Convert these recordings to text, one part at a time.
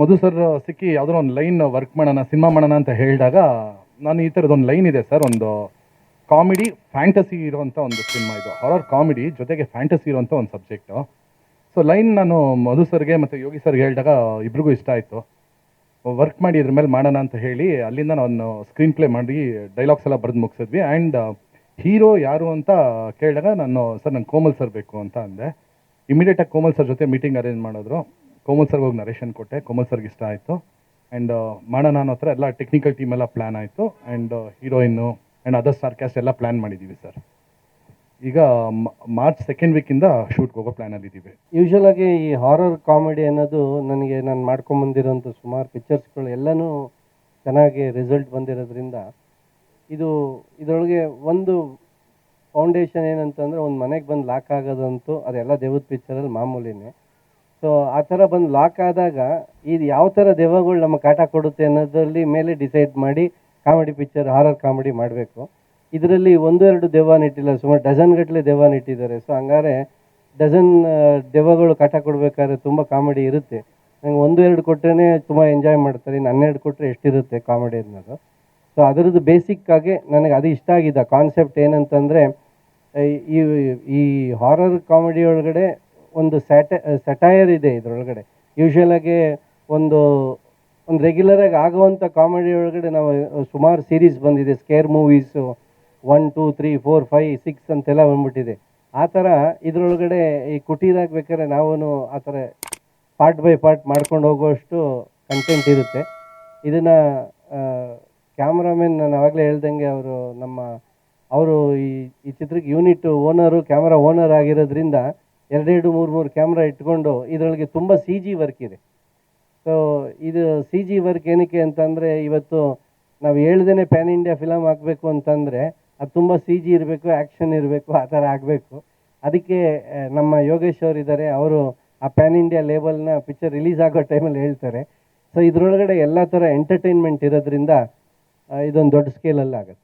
ಮಧು sir, ಸಿಕ್ಕಿ ಯಾವುದೋ ಒಂದು ಲೈನ್ ವರ್ಕ್ ಮಾಡೋಣ ಸಿನಿಮಾ ಮಾಡೋಣ ಅಂತ ಹೇಳಿದಾಗ ನಾನು ಈ ಥರದೊಂದು ಲೈನ್ ಇದೆ ಸರ್, ಒಂದು ಕಾಮಿಡಿ ಫ್ಯಾಂಟಸಿ ಇರುವಂಥ ಒಂದು ಸಿನಿಮಾ ಇದು. ಹಾರರ್ ಕಾಮಿಡಿ ಜೊತೆಗೆ ಫ್ಯಾಂಟಸಿ ಇರುವಂಥ ಒಂದು ಸಬ್ಜೆಕ್ಟು ಸೊ ಲೈನ್ ನಾನು ಮಧು ಸರ್ಗೆ ಮತ್ತು ಯೋಗಿ ಸರ್ಗೆ ಹೇಳಿದಾಗ ಇಬ್ರಿಗೂ ಇಷ್ಟ ಆಯಿತು. ವರ್ಕ್ ಮಾಡಿ ಇದ್ರ ಮೇಲೆ ಮಾಡೋಣ ಅಂತ ಹೇಳಿ ಅಲ್ಲಿಂದ ನಾನು ಸ್ಕ್ರೀನ್ ಪ್ಲೇ ಮಾಡಿ ಡೈಲಾಗ್ಸ್ ಎಲ್ಲ ಬರೆದು ಮುಗಿಸಿದ್ವಿ. ಆ್ಯಂಡ್ ಹೀರೋ ಯಾರು ಅಂತ ಕೇಳಿದಾಗ ನಾನು, ಸರ್, ನಂಗೆ ಕೋಮಲ್ ಸರ್ ಬೇಕು ಅಂತ ಅಂದೆ. ಇಮಿಡಿಯೇಟಾಗಿ ಕೋಮಲ್ ಸರ್ ಜೊತೆ ಮೀಟಿಂಗ್ ಅರೇಂಜ್ ಮಾಡಿದ್ರು. ಕೋಮಲ್ ಸರ್ಗೆ ಹೋಗಿ ನರೇಶನ್ ಕೊಟ್ಟೆ. ಕೋಮಲ್ ಸರ್ಗೆ ಇಷ್ಟ ಆಯಿತು. ಆ್ಯಂಡ್ ಮಾಡೋಣ ಅನ್ನೋ ಹತ್ರ ಎಲ್ಲ ಟೆಕ್ನಿಕಲ್ ಟೀಮ್ ಎಲ್ಲ ಪ್ಲ್ಯಾನ್ ಆಯಿತು. And heroine and other star cast ಎಲ್ಲ ಪ್ಲ್ಯಾನ್ ಮಾಡಿದ್ದೀವಿ ಸರ್ ಈಗ ಮಾರ್ಚ್ ಸೆಕೆಂಡ್ ವೀಕಿಂದ ಶೂಟ್ಗೆ ಹೋಗೋ ಪ್ಲ್ಯಾನಲ್ಲಿ ಇದ್ದೀವಿ ಯೂಶಲ್ ಆಗಿ ಈ ಹಾರರ್ ಕಾಮಿಡಿ ಅನ್ನೋದು ನನಗೆ ನಾನು ಮಾಡ್ಕೊಂಬಂದಿರೋಂಥ ಸುಮಾರು ಪಿಕ್ಚರ್ಸ್ಗಳು ಎಲ್ಲನೂ ಚೆನ್ನಾಗಿ ರಿಸಲ್ಟ್ ಬಂದಿರೋದ್ರಿಂದ ಇದು, ಇದರೊಳಗೆ ಒಂದು ಫೌಂಡೇಶನ್ ಏನಂತಂದರೆ ಒಂದು ಮನೆಗೆ ಬಂದು ಲಾಕ್ ಆಗೋದಂತೂ ಅದೆಲ್ಲ ದೇವದ ಪಿಕ್ಚರಲ್ಲಿ ಮಾಮೂಲಿನೇ. ಸೊ ಆ ಥರ ಬಂದು ಲಾಕ್ ಆದಾಗ ಇದು ಯಾವ ಥರ ದೆವ್ವಗಳು ನಮ್ಮ ಕಾಟ ಕೊಡುತ್ತೆ ಅನ್ನೋದ್ರಲ್ಲಿ ಮೇಲೆ ಡಿಸೈಡ್ ಮಾಡಿ ಕಾಮಿಡಿ ಪಿಕ್ಚರ್ ಹಾರರ್ ಕಾಮಿಡಿ ಮಾಡಬೇಕು. ಇದರಲ್ಲಿ ಒಂದು ಎರಡು ದೆವ್ವನ ಇಟ್ಟಿಲ್ಲ ಸುಮಾರು ಡಜನ್ ಗಟ್ಟಲೆ ದೆವ್ವನ ಇಟ್ಟಿದ್ದಾರೆ ಸೊ ಹಂಗಾರೆ ಡಜನ್ ದೆವ್ವಗಳು ಕಾಟ ಕೊಡಬೇಕಾದ್ರೆ ತುಂಬ ಕಾಮಿಡಿ ಇರುತ್ತೆ. ನಂಗೆ ಒಂದು ಎರಡು ಕೊಟ್ಟರೆ ತುಂಬ ಎಂಜಾಯ್ ಮಾಡ್ತಾರೆ, ಇನ್ನು ಹನ್ನೆರಡು ಕೊಟ್ಟರೆ ಎಷ್ಟಿರುತ್ತೆ ಕಾಮಿಡಿ ಅನ್ನೋದು. ಸೊ ಅದರದ್ದು ಬೇಸಿಕ್ಕಾಗಿ ನನಗೆ ಅದು ಇಷ್ಟ ಆಗಿದೆ. ಕಾನ್ಸೆಪ್ಟ್ ಏನಂತಂದರೆ, ಈ ಈ ಹಾರರ್ ಕಾಮಿಡಿ ಒಳಗಡೆ ಒಂದು ಸ್ಯಾಟ ಸಟೈರ್ ಇದೆ ಇದರೊಳಗಡೆ. ಯೂಶ್ವಲಾಗಿ ಒಂದು ಒಂದು ರೆಗ್ಯುಲರಾಗಿ ಆಗುವಂಥ ಕಾಮಿಡಿ ಒಳಗಡೆ ನಾವು ಸುಮಾರು ಸೀರೀಸ್ ಬಂದಿದೆ. Scare movies one two three four five six ಅಂತೆಲ್ಲ ಬಂದ್ಬಿಟ್ಟಿದೆ. ಆ ಥರ ಇದರೊಳಗಡೆ ಈ ಕುಟೀರಾಗಬೇಕಾದ್ರೆ ನಾವು ಆ ಥರ ಪಾರ್ಟ್ ಬೈ ಪಾರ್ಟ್ ಮಾಡ್ಕೊಂಡು ಹೋಗುವಷ್ಟು ಕಂಟೆಂಟ್ ಇರುತ್ತೆ. ಇದನ್ನು ಕ್ಯಾಮ್ರಾಮನ್ ನಾನು ಆವಾಗಲೇ ಹೇಳ್ದಂಗೆ ಅವರು ನಮ್ಮ, ಅವರು ಈ ಈ ಚಿತ್ರಕ್ಕೆ ಯೂನಿಟ್ ಓನರು ಕ್ಯಾಮ್ರಾ ಓನರ್ ಆಗಿರೋದ್ರಿಂದ ಎರಡೆರಡು ಮೂರು ಮೂರು ಕ್ಯಾಮ್ರಾ ಇಟ್ಕೊಂಡು ಇದರೊಳಗೆ ತುಂಬ ಸಿ ಜಿ ವರ್ಕ್ ಇದೆ. ಸೊ ಇದು ಸಿ ಜಿ ವರ್ಕ್ ಏನಕ್ಕೆ ಅಂತಂದರೆ ಇವತ್ತು ನಾವು ಹೇಳ್ದೇ ಪ್ಯಾನ್ ಇಂಡಿಯಾ ಫಿಲಮ್ ಆಗಬೇಕು ಅಂತಂದರೆ ಅದು ತುಂಬ ಸಿ ಜಿ ಇರಬೇಕು ಆ್ಯಕ್ಷನ್ ಇರಬೇಕು, ಆ ಥರ ಆಗಬೇಕು. ಅದಕ್ಕೆ ನಮ್ಮ ಯೋಗೇಶ್ ಅವರು ಇದ್ದಾರೆ ಅವರು ಆ ಪ್ಯಾನ್ ಇಂಡಿಯಾ ಲೇಬಲ್ನ ಪಿಕ್ಚರ್ ರಿಲೀಸ್ ಆಗೋ ಟೈಮಲ್ಲಿ ಹೇಳ್ತಾರೆ. ಸೊ ಇದರೊಳಗಡೆ ಎಲ್ಲ ಥರ ಎಂಟರ್ಟೈನ್ಮೆಂಟ್ ಇರೋದ್ರಿಂದ ಇದೊಂದು ದೊಡ್ಡ ಸ್ಕೇಲಲ್ಲಿ ಆಗುತ್ತೆ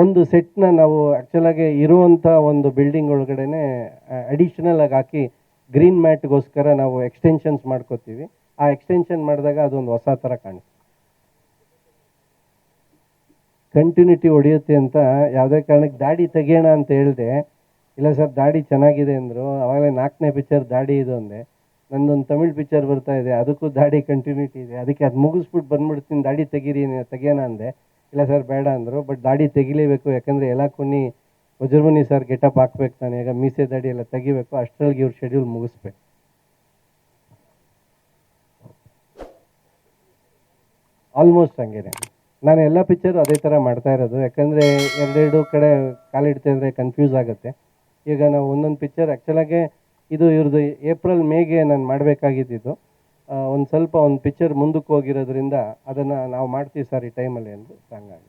ಒಂದು ಸೆಟ್ನ ನಾವು ಆ್ಯಕ್ಚುಲಾಗಿ ಇರುವಂಥ ಒಂದು ಬಿಲ್ಡಿಂಗ್ ಒಳಗಡೆನೆ ಅಡಿಷನಲ್ ಆಗಿ ಹಾಕಿ ಗ್ರೀನ್ ಮ್ಯಾಟ್ಗೋಸ್ಕರ ನಾವು ಎಕ್ಸ್ಟೆನ್ಷನ್ಸ್ ಮಾಡ್ಕೋತೀವಿ. ಆ ಎಕ್ಸ್ಟೆನ್ಷನ್ ಮಾಡಿದಾಗ ಅದೊಂದು ಹೊಸ ಥರ ಕಾಣುತ್ತೆ. ಕಂಟಿನ್ಯೂಟಿ ಹೊಡೆಯುತ್ತೆ ಅಂತ ಯಾವುದೇ ಕಾರಣಕ್ಕೆ ದಾಡಿ ತೆಗಿಯೋಣ ಅಂತ ಹೇಳಿದೆ. ಇಲ್ಲ ಸರ್, ದಾಡಿ ಚೆನ್ನಾಗಿದೆ ಅಂದರು. ಆವಾಗಲೇ ನಾಲ್ಕನೇ ಪಿಕ್ಚರ್ ದಾಡಿ ಇದು ಅಂದೆ. ನಂದೊಂದು ತಮಿಳ್ ಪಿಕ್ಚರ್ ಬರ್ತಾ ಇದೆ. ಅದಕ್ಕೂ ದಾಡಿ ಕಂಟಿನ್ಯೂಟಿ ಇದೆ. ಅದಕ್ಕೆ ಅದು ಮುಗಿಸ್ಬಿಟ್ಟು ಬಂದ್ಬಿಡ್ತೀನಿ. ದಾಡಿ ತೆಗೀರಿ, ತೆಗಿಯೋಣ ಅಂದೆ. ಇಲ್ಲ ಸರ್, ಬೇಡ ಅಂದರು. ಬಟ್ ದಾಡಿ ತೆಗಿಲೇಬೇಕು. ಯಾಕಂದರೆ ಎಲ್ಲ ಕೊನ್ನಿ ವಜ್ರಮುನಿ ಸರ್ ಗೆಟಪ್ ಹಾಕ್ಬೇಕು ನಾನು ಈಗ ಮೀಸೆ ದಾಡಿ ಎಲ್ಲ ತೆಗಿಬೇಕು. ಅಷ್ಟರಲ್ಲಿ ಇವ್ರ ಶೆಡ್ಯೂಲ್ ಮುಗಿಸ್ಬೇಕು. ಆಲ್ಮೋಸ್ಟ್ ಹಂಗೇನೆ. ನಾನು ಎಲ್ಲ ಪಿಕ್ಚರು ಅದೇ ಥರ ಮಾಡ್ತಾ ಇರೋದು. ಯಾಕಂದರೆ ಎರಡೆರಡು ಕಡೆ ಕಾಲಿಡ್ತಾ ಇದ್ರೆ ಕನ್ಫ್ಯೂಸ್ ಆಗುತ್ತೆ. ಈಗ ನಾವು ಒಂದೊಂದು ಪಿಕ್ಚರ್ ಆ್ಯಕ್ಚುಲಾಗೆ ಇದು ಇವ್ರದ್ದು ಏಪ್ರಿಲ್ ಮೇಗೆ ನಾನು ಮಾಡಬೇಕಾಗಿದ್ದು ಒಂದು ಸ್ವಲ್ಪ ಒಂದು ಪಿಕ್ಚರ್ ಮುಂದಕ್ಕೆ ಹೋಗಿರೋದ್ರಿಂದ ಅದನ್ನು ನಾವು ಮಾಡ್ತೀವಿ ಸರ್ ಈ ಟೈಮಲ್ಲಿ ಎಂದು ಹಂಗಾಗಿ.